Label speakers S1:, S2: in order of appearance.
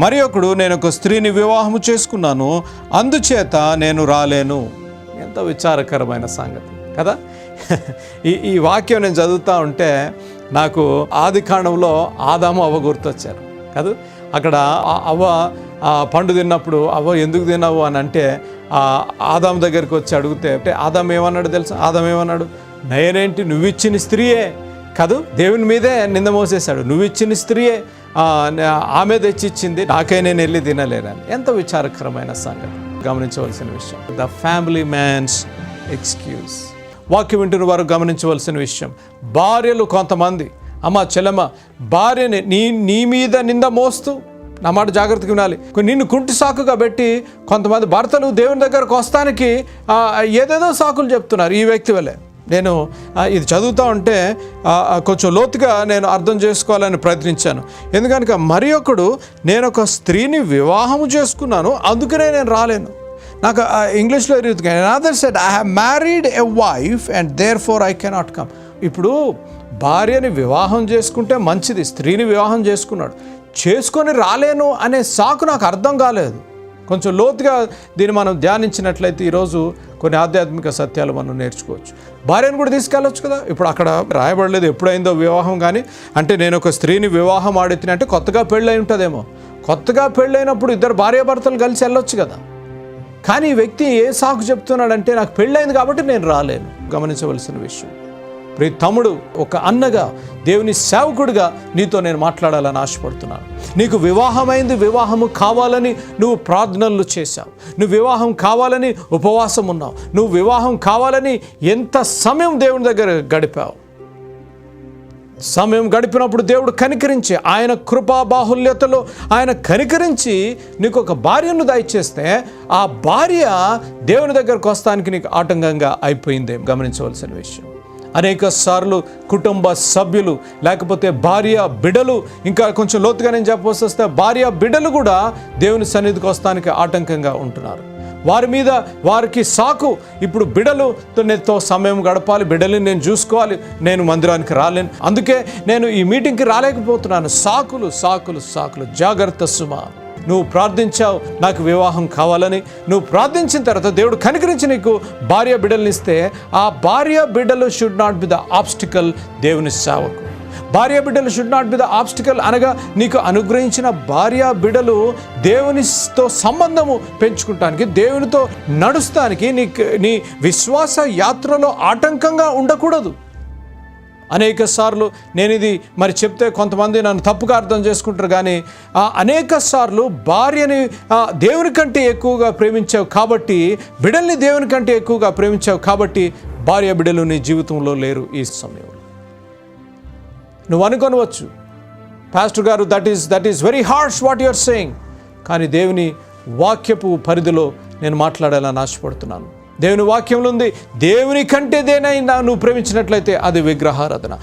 S1: మరి ఒకడు నేను ఒక స్త్రీని వివాహము చేసుకున్నాను అందుచేత నేను రాలేను. ఎంత విచారకరమైన సంగతి కదా? ఈ ఈ వాక్యం నేను చదువుతూ ఉంటే నాకు ఆది కాండంలో ఆదాము అవ్వ గుర్తొచ్చారు కదా? అక్కడ అవ్వ ఆ పండు తిన్నప్పుడు అవ్వ ఎందుకు తిన్నావు అని అంటే ఆ ఆదాం దగ్గరికి వచ్చి అడిగితే అంటే ఆదాం ఏమన్నాడు తెలుసా? ఆదాం ఏమన్నాడు? నయనేంటి నువ్వు ఇచ్చిన స్త్రీయే కాదు? దేవుని మీదే నింద మోసేశాడు. నువ్వు ఇచ్చిన స్త్రీయే ఆమె తెచ్చిచ్చింది నాకే నేను వెళ్ళి తినలేనని. ఎంత విచారకరమైన సంగతి గమనించవలసిన విషయం. ద ఫ్యామిలీ మ్యాన్స్ ఎక్స్క్యూజ్ వాక్యం వింటున్న వారు గమనించవలసిన విషయం. భార్యలు కొంతమంది అమ్మ చెల్లమ్మ భార్యని నీ నీ మీద నింద మోస్తూ నా మాట జాగ్రత్తగా వినాలి. నిన్ను కుంటి సాకుగా పెట్టి కొంతమంది భర్తలు దేవుని దగ్గరకు వస్తానికి ఏదేదో సాకులు చెప్తున్నారు ఈ వ్యక్తి వల్లే నేను ఇది చదువుతూ ఉంటే కొంచెం లోతుగా నేను అర్థం చేసుకోవాలని ప్రయత్నించాను. ఎందుకనక మరి ఒకడు నేను ఒక స్త్రీని వివాహం చేసుకున్నాను అందుకనే నేను రాలేను. నాకు ఇంగ్లీష్లో ఎరుగుతుంది other said I have married a wife and therefore I cannot come ఇప్పుడు భార్యని వివాహం చేసుకుంటే మంచిది స్త్రీని వివాహం చేసుకున్నాడు. చేసుకొని రాలేను అనే సాకు నాకు అర్థం కాలేదు. కొంచెం లోతుగా దీన్ని మనం ధ్యానించినట్లయితే ఈరోజు కొన్ని ఆధ్యాత్మిక సత్యాలు మనం నేర్చుకోవచ్చు. భార్యను కూడా తీసుకెళ్ళొచ్చు కదా? ఇప్పుడు అక్కడ రాయబడలేదు ఎప్పుడైందో వివాహం కానీ. అంటే నేను ఒక స్త్రీని వివాహం ఆడితే అంటే కొత్తగా పెళ్ళై ఉంటుందేమో. కొత్తగా పెళ్ళైనప్పుడు ఇద్దరు భార్యాభర్తలు కలిసి వెళ్ళొచ్చు కదా? కానీ ఈ వ్యక్తి ఏ సాకు చెప్తున్నాడంటే నాకు పెళ్ళైంది కాబట్టి నేను రాలేను. గమనించవలసిన విషయం. ప్రియ తమ్ముడు ఒక అన్నగా దేవుని సేవకుడిగా నీతో నేను మాట్లాడాలని ఆశపడుతున్నాను. నీకు వివాహమైంది వివాహము కావాలని నువ్వు ప్రార్థనలు చేశావు. నువ్వు వివాహం కావాలని ఉపవాసం ఉన్నావు. నువ్వు వివాహం కావాలని ఎంత సమయం దేవుని దగ్గర గడిపావు? సమయం గడిపినప్పుడు దేవుడు కనికరించి ఆయన కృపా బాహుల్యతలో ఆయన కనికరించి నీకు ఒక భార్యను దయచేస్తే ఆ భార్య దేవుని దగ్గరకు వస్తానికి నీకు ఆటంకంగా అయిపోయింది? గమనించవలసిన విషయం. అనేక సార్లు కుటుంబ సభ్యులు లేకపోతే భార్య బిడలు ఇంకా కొంచెం లోతుగా నేను చెప్పవలసి వస్తే భార్య బిడలు కూడా దేవుని సన్నిధికి వస్తానికి ఆటంకంగా ఉంటున్నారు. వారి మీద వారికి సాకు. ఇప్పుడు బిడలుతో సమయం గడపాలి బిడ్డల్ని నేను చూసుకోవాలి నేను మందిరానికి రాలేను. అందుకే నేను ఈ మీటింగ్కి రాలేకపోతున్నాను. సాకులు సాకులు సాకులు. జాగ్రత్త సుమా. నువ్వు ప్రార్థించావు నాకు వివాహం కావాలని. నువ్వు ప్రార్థించిన తర్వాత దేవుడు కనికరించి నీకు భార్య బిడ్డల్ని ఇస్తే ఆ భార్య బిడ్డలు should not be the obstacle దేవుని సేవకు. భార్య బిడ్డలు should not be the obstacle అనగా నీకు అనుగ్రహించిన భార్య బిడ్డలు దేవునితో సంబంధము పెంచుకుంటానికి దేవునితో నడుస్తానికి నీకు నీ విశ్వాస యాత్రలో ఆటంకంగా ఉండకూడదు. అనేక సార్లు నేను ఇది మరి చెప్తే కొంతమంది నన్ను తప్పుగా అర్థం చేసుకుంటారు కానీ ఆ అనేక సార్లు భార్యని దేవుని కంటే ఎక్కువగా ప్రేమించావు కాబట్టి బిడ్డల్ని దేవుని కంటే ఎక్కువగా ప్రేమించావు కాబట్టి భార్య బిడ్డలు నీ జీవితంలో లేరు ఈ సమయంలో. నువ్వు అనుకొనవచ్చు పాస్టర్ గారు that is that is very harsh what you're saying కానీ దేవుని వాక్యపు పరిధిలో నేను మాట్లాడాలని ఆశపడుతున్నాను. దేవుని వాక్యంలో ఉంది. దేవుని కంటే దేనైనా నువ్వు ప్రేమించినట్లయితే అది విగ్రహారాధన.